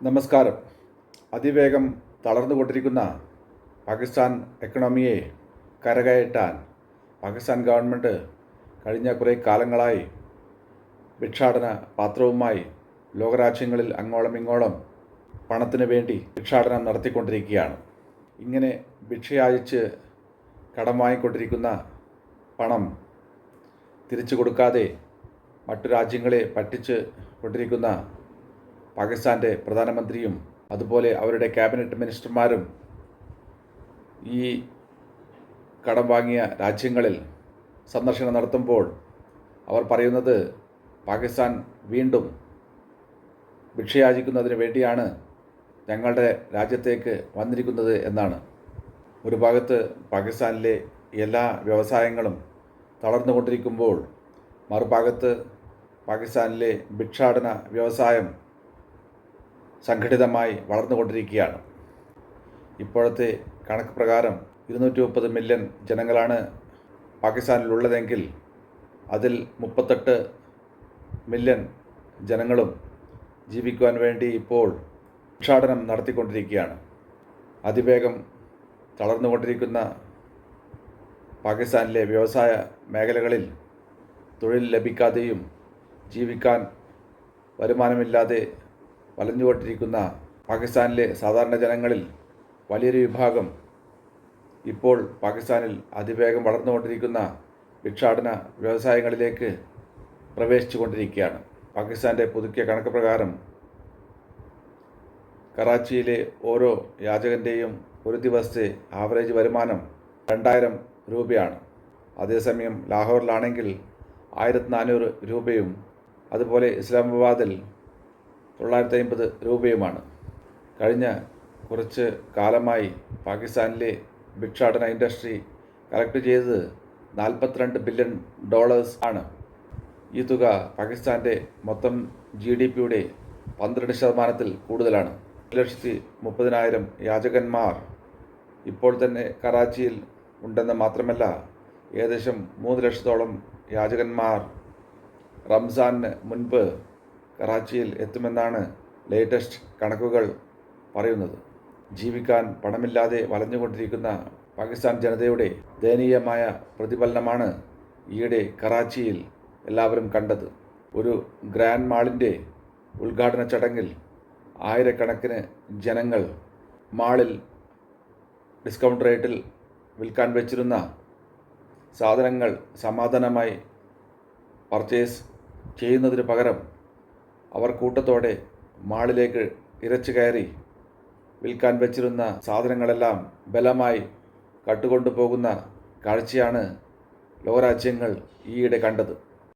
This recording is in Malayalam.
നമസ്കാരം. അതിവേഗം തളർന്നുകൊണ്ടിരിക്കുന്ന പാകിസ്ഥാൻ എക്കണോമിയെ കരകയറ്റാൻ പാകിസ്ഥാൻ ഗവൺമെന്റ് കഴിഞ്ഞ കുറേ കാലങ്ങളായി ഭിക്ഷാടന പാത്രവുമായി ലോകരാജ്യങ്ങളിൽ അങ്ങോളം ഇങ്ങോളം പണത്തിന് വേണ്ടി ഭിക്ഷാടനം നടത്തിക്കൊണ്ടിരിക്കുകയാണ്. ഇങ്ങനെ ഭിക്ഷയായിച്ച് കടം വാങ്ങിക്കൊണ്ടിരിക്കുന്ന പണം തിരിച്ചു കൊടുക്കാതെ മറ്റു രാജ്യങ്ങളെ പറ്റിച്ച് കൊണ്ടിരിക്കുന്ന പാകിസ്ഥാന്റെ പ്രധാനമന്ത്രിയും അതുപോലെ അവരുടെ ക്യാബിനറ്റ് മിനിസ്റ്റർമാരും ഈ കടം വാങ്ങിയ രാജ്യങ്ങളിൽ സന്ദർശനം നടത്തുമ്പോൾ അവർ പറയുന്നത് പാകിസ്ഥാൻ വീണ്ടും ഭിക്ഷയാചിക്കുന്നതിന് വേണ്ടിയാണ് ഞങ്ങളുടെ രാജ്യത്തേക്ക് വന്നിരിക്കുന്നത് എന്നാണ്. ഒരു ഭാഗത്ത് പാകിസ്ഥാനിലെ എല്ലാ വ്യവസായങ്ങളും തളർന്നുകൊണ്ടിരിക്കുമ്പോൾ മറുഭാഗത്ത് പാകിസ്ഥാനിലെ ഭിക്ഷാടന വ്യവസായം സംഘടിതമായി വളർന്നുകൊണ്ടിരിക്കുകയാണ്. ഇപ്പോഴത്തെ കണക്ക് പ്രകാരം ഇരുന്നൂറ്റി മുപ്പത് മില്യൺ ജനങ്ങളാണ് പാകിസ്ഥാനിലുള്ളതെങ്കിൽ അതിൽ മുപ്പത്തെട്ട് മില്യൺ ജനങ്ങളും ജീവിക്കുവാൻ വേണ്ടി ഇപ്പോൾ ഭിക്ഷാടനം നടത്തിക്കൊണ്ടിരിക്കുകയാണ്. അതിവേഗം തളർന്നുകൊണ്ടിരിക്കുന്ന പാകിസ്ഥാനിലെ വ്യവസായ മേഖലകളിൽ തൊഴിൽ ലഭിക്കാതെയും ജീവിക്കാൻ വരുമാനമില്ലാതെ വലഞ്ഞുകൊണ്ടിരിക്കുന്ന പാകിസ്ഥാനിലെ സാധാരണ ജനങ്ങളിൽ വലിയൊരു വിഭാഗം ഇപ്പോൾ പാകിസ്ഥാനിൽ അതിവേഗം വളർന്നുകൊണ്ടിരിക്കുന്ന ഭിക്ഷാടന വ്യവസായങ്ങളിലേക്ക് പ്രവേശിച്ചു കൊണ്ടിരിക്കുകയാണ് പാകിസ്ഥാന്റെ പുതുക്കിയ കണക്ക് പ്രകാരം കറാച്ചിയിലെ ഓരോ യാചകന്റെയും ഒരു ദിവസത്തെ ആവറേജ് വരുമാനം രണ്ടായിരം രൂപയാണ്. അതേസമയം ലാഹോറിലാണെങ്കിൽ ആയിരത്തി നാനൂറ് രൂപയും അതുപോലെ ഇസ്ലാമാബാദിൽ തൊള്ളായിരത്തി അമ്പത് രൂപയുമാണ്. കഴിഞ്ഞ കുറച്ച് കാലമായി പാകിസ്ഥാനിലെ ഭിക്ഷാടന ഇൻഡസ്ട്രി കളക്ട് ചെയ്തത് നാൽപ്പത്തിരണ്ട് ബില്യൺ ഡോളേഴ്സ് ആണ്. ഈ തുക പാകിസ്ഥാന്റെ മൊത്തം ജി ഡി പിയുടെ പന്ത്രണ്ട് ശതമാനത്തിൽ കൂടുതലാണ്. ഒരു ലക്ഷത്തി മുപ്പതിനായിരം യാചകന്മാർ ഇപ്പോൾ തന്നെ കറാച്ചിയിൽ ഉണ്ടെന്ന് മാത്രമല്ല ഏകദേശം മൂന്ന് ലക്ഷത്തോളം യാചകന്മാർ റംസാന് മുൻപ് കറാച്ചിയിൽ എത്തുമെന്നാണ് ലേറ്റസ്റ്റ് കണക്കുകൾ പറയുന്നത്. ജീവിക്കാൻ പണമില്ലാതെ വലഞ്ഞുകൊണ്ടിരിക്കുന്ന പാകിസ്ഥാൻ ജനതയുടെ ദയനീയമായ പ്രതിഫലനമാണ് ഈയിടെ കറാച്ചിയിൽ എല്ലാവരും കണ്ടത്. ഒരു ഗ്രാൻഡ് മാളിന്റെ ഉദ്ഘാടന ചടങ്ങിൽ ആയിരക്കണക്കിന് ജനങ്ങൾ മാളിൽ ഡിസ്കൗണ്ട് റേറ്റിൽ വിൽക്കാൻ വെച്ചിരുന്ന സാധനങ്ങൾ സമാധാനമായി പർച്ചേസ് ചെയ്യുന്നതിന് പകരം അവർ കൂട്ടത്തോടെ മാളിലേക്ക് ഇരച്ചു കയറി വിൽക്കാൻ വെച്ചിരുന്ന സാധനങ്ങളെല്ലാം ബലമായി കട്ടുകൊണ്ടു പോകുന്ന കാഴ്ചയാണ് ലോകരാജ്യങ്ങൾ ഈയിടെ കണ്ടത്.